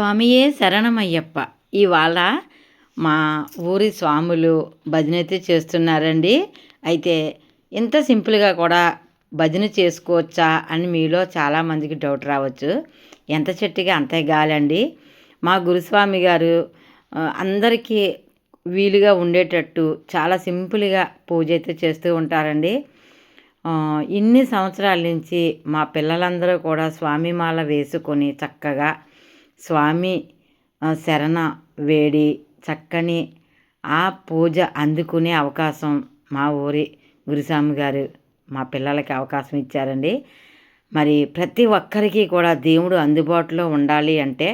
స్వామియే శరణమయ్యప్ప. ఇవాళ మా ఊరి స్వాములు భజన అయితే చేస్తున్నారండి. అయితే ఇంత సింపుల్గా కూడా భజన చేసుకోవచ్చా అని మీలో చాలామందికి డౌట్ రావచ్చు. ఎంత చెట్టుగా అంతే గాలండి. మా గురుస్వామి గారు అందరికీ వీలుగా ఉండేటట్టు చాలా సింపుల్గా పూజ అయితే చేస్తూ ఉంటారండి. ఇన్ని సంవత్సరాల నుంచి మా పిల్లలందరూ కూడా స్వామి మాల వేసుకొని చక్కగా స్వామి శరణ వేడి చక్కని ఆ పూజ అందుకునే అవకాశం మా ఊరి గురుస్వామి గారు మా పిల్లలకి అవకాశం ఇచ్చారండి. మరి ప్రతి ఒక్కరికి కూడా దేవుడు అందుబాటులో ఉండాలి అంటే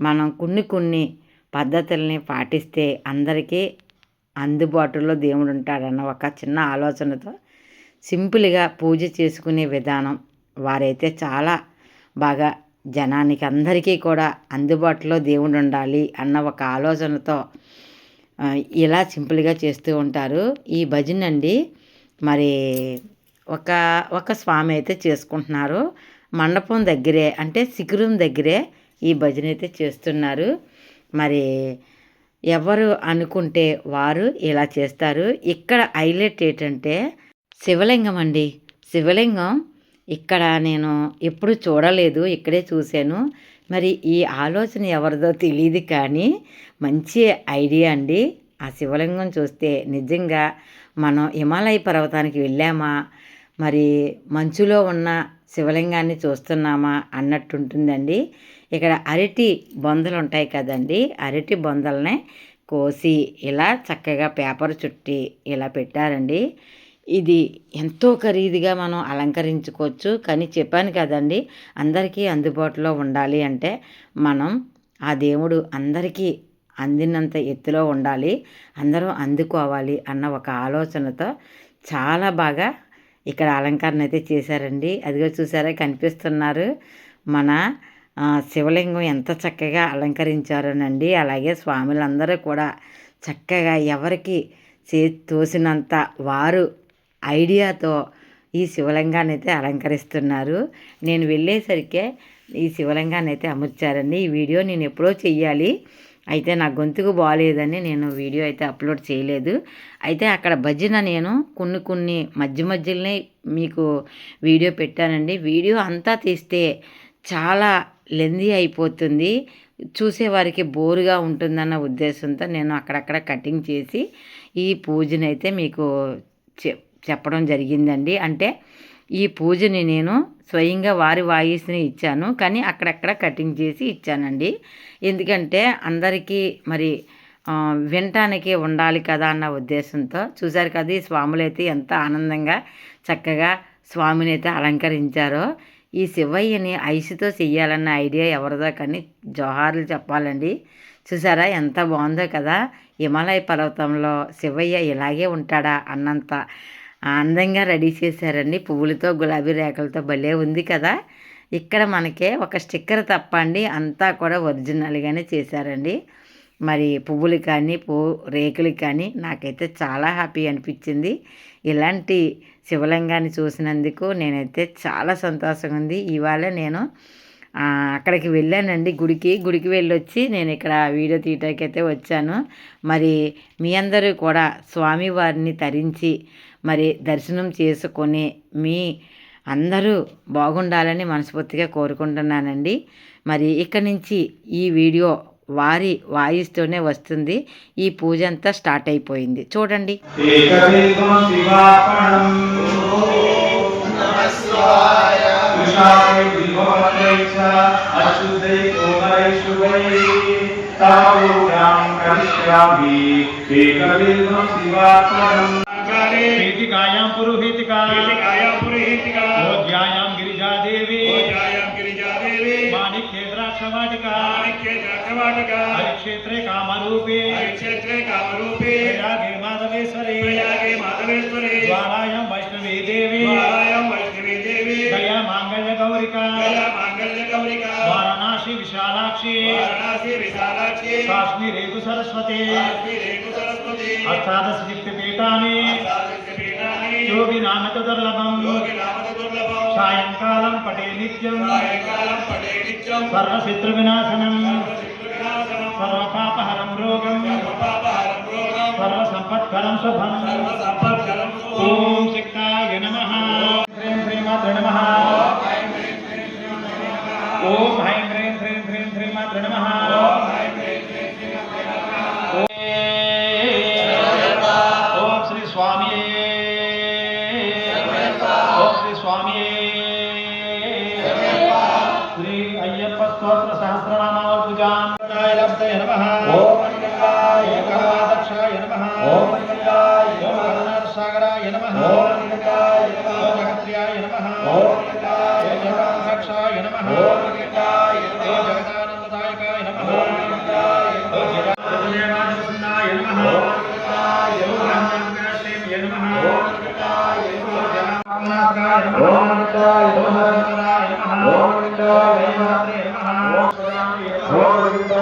మనం కొన్ని కొన్ని పద్ధతుల్ని పాటిస్తే అందరికీ అందుబాటులో దేవుడు ఉంటాడన్న ఒక చిన్న ఆలోచనతో సింపుల్గా పూజ చేసుకునే విధానం వారైతే చాలా బాగా జనానికి అందరికీ కూడా అందుబాటులో దేవుడు ఉండాలి అన్న ఒక ఆలోచనతో ఇలా సింపుల్గా చేస్తూ ఉంటారు. ఈ భజన అండి మరి ఒక ఒక స్వామి అయితే చేసుకుంటున్నారు. మండపం దగ్గరే అంటే శిఖరం దగ్గరే ఈ భజన అయితే చేస్తున్నారు. మరి ఎవరు అనుకుంటే వారు ఇలా చేస్తారు. ఇక్కడ హైలైట్ ఏంటంటే శివలింగం అండి. శివలింగం ఇక్కడ నేను ఎప్పుడు చూడలేదు ఇక్కడే చూశాను. మరి ఈ ఆలోచన ఎవరిదో తెలియదు కానీ మంచి ఐడియా అండి. ఆ శివలింగం చూస్తే నిజంగా మనం హిమాలయ పర్వతానికి వెళ్ళామా? మరి మంచులో ఉన్న శివలింగాన్ని చూస్తున్నామా? అన్నట్టుంటుందండి. ఇక్కడ అరటి బొందలు ఉంటాయి కదండి. అరటి బొందలనే కోసి ఇలా చక్కగా పేపర్ చుట్టి ఇలా పెట్టారండి. ఇది ఎంతో ఖరీదుగా మనం అలంకరించుకోవచ్చు. కానీ చెప్పాను కదండి అందరికీ అందుబాటులో ఉండాలి అంటే మనం ఆ దేవుడు అందరికీ అందినంత ఎత్తులో ఉండాలి అందరూ అందుకోవాలి అన్న ఒక ఆలోచనతో చాలా బాగా ఇక్కడ అలంకరణ అయితే చేశారండి. అదిగో చూసారా కనిపిస్తున్నారు మన శివలింగం ఎంత చక్కగా అలంకరించారోనండి. అలాగే స్వాములందరూ కూడా చక్కగా ఎవరికి చే తోసినంత వారు ఐడియాతో ఈ శివలింగాన్ని అయితే అలంకరిస్తున్నారు. నేను వెళ్ళేసరికే ఈ శివలింగాన్ని అయితే అమర్చారండి. ఈ వీడియో నేను ఎప్పుడో చెయ్యాలి. అయితే నా గొంతుకు బాగాలేదని నేను వీడియో అయితే అప్లోడ్ చేయలేదు. అయితే అక్కడ భజన నేను కొన్ని కొన్ని మధ్య మధ్యలోనే మీకు వీడియో పెట్టానండి. వీడియో అంతా తీస్తే చాలా లెందీ అయిపోతుంది. చూసేవారికి బోరుగా ఉంటుందన్న ఉద్దేశంతో నేను అక్కడక్కడ కటింగ్ చేసి ఈ పూజనైతే మీకు చె- చెప్పడం జరిగిందండి. అంటే ఈ పూజని నేను స్వయంగా వారి వాయిస్ని ఇచ్చాను. కానీ అక్కడక్కడ కటింగ్ చేసి ఇచ్చానండి. ఎందుకంటే అందరికీ మరి ఆ, వినటానికి ఉండాలి కదా అన్న ఉద్దేశంతో చూశారు కదా ఈ స్వాములైతే ఎంత ఆనందంగా చక్కగా స్వామిని అయితే అలంకరించారో. ఈ శివయ్యని ఐసుతో చెయ్యాలన్న ఐడియా ఎవరిదో కానీ జోహార్లు చెప్పాలండి. చూసారా ఎంత బాగుందో కదా. హిమాలయ పర్వతంలో శివయ్య ఇలాగే ఉంటాడా అన్నంత అందంగా రెడీ చేశారండి. పువ్వులతో గులాబీ రేఖలతో భలే ఉంది కదా. ఇక్కడ మనకే ఒక స్టిక్కర్ తప్ప అండి అంతా కూడా ఒరిజినల్గానే చేశారండి. మరి పువ్వులు కానీ పువ్వు రేకులు కానీ నాకైతే చాలా హ్యాపీ అనిపించింది. ఇలాంటి శివలింగాన్ని చూసినందుకు నేనైతే చాలా సంతోషంగా ఉంది. ఇవాళ నేను అక్కడికి వెళ్ళానండి. గుడికి గుడికి వెళ్ళొచ్చి నేను ఇక్కడ వీడియో తీయటానికి అయితే వచ్చాను. మరి మీ అందరూ కూడా స్వామివారిని తరించి మరి దర్శనం చేసుకొని మీ అందరూ బాగుండాలని మనస్ఫూర్తిగా కోరుకుంటున్నానండి. మరి ఇక్కడి నుంచి ఈ వీడియో వారి వాయిస్తూనే వస్తుంది. ఈ పూజ అంతా స్టార్ట్ అయిపోయింది. చూడండి. శివాపణం. कृष्णाय विभवत्यै च अशुद्धै कोमलै शुभै तावोगां करिष्यामि एकदेवं शिवार्पणम् पीठिकायां पुरोहितिका भोज्यायां गिरिजादेवी माणिक्ये द्राक्षवाटिका हरिक्षेत्रे कामरूपे प्रयागे माधवेश्वरे ज्वालायां वैष्णवी देवी गया माङ्गल्य गौरिका वाराणसी विशालाक्षी काश्मीरे तु सरस्वती अष्टादश शक्तिपीठानि దుర్లభం సాయంకాలం పటే నిత్యం సర్వశత్రు వినాశనం సర్వపాపహరం రోగం సర్వసంపత్కరం శుభం ఓం శక్తాయ నమ శ్రీం శ్రీమాతృ నమ లబ్ధయ నమః. ఓం ఏకమాదక్షాయ నమః. ఓం సాగరాయ నమః. ఓం జగత్ర్యాయ నమః. ఓం జగదాక్షాయ నమః. ఓం జగదానందదాయకాయ నమః. ఓం జగదేవాజవసన్నాయ నమః. ఓం రామనాథాయ నమః. ఓం జగన్నాథాయ నమః. ఓం జగన్నాథాయ నమః ఓం జగన్నాథాయ నమః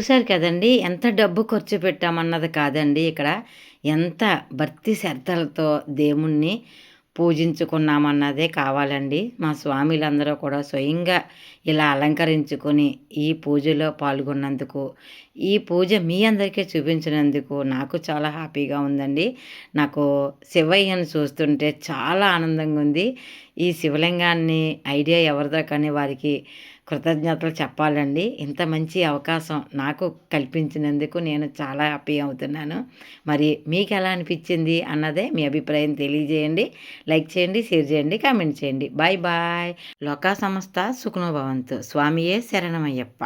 చూశారు కదండి ఎంత డబ్బు ఖర్చు పెట్టామన్నది కాదండి ఇక్కడ. ఎంత భక్తి శ్రద్ధలతో దేవుణ్ణి పూజించుకున్నామన్నదే కావాలండి. మా స్వామిలందరూ కూడా స్వయంగా ఇలా అలంకరించుకొని ఈ పూజలో పాల్గొన్నందుకు ఈ పూజ మీ అందరికీ చూపించినందుకు నాకు చాలా హ్యాపీగా ఉందండి. నాకు శివయ్యను చూస్తుంటే చాలా ఆనందంగా ఉంది. ఈ శివలింగాన్ని ఐడియా ఎవరిదో కానీ వారికి కృతజ్ఞతలు చెప్పాలండి. ఇంత మంచి అవకాశం నాకు కల్పించినందుకు నేను చాలా హ్యాపీ అవుతున్నాను. మరి మీకు ఎలా అనిపించింది అన్నదే మీ అభిప్రాయం తెలియజేయండి. లైక్ చేయండి షేర్ చేయండి కామెంట్ చేయండి. Bye bye. లోకా సంస్థ సుఖనోభవంతు. స్వామియే శరణమయ్యప్ప.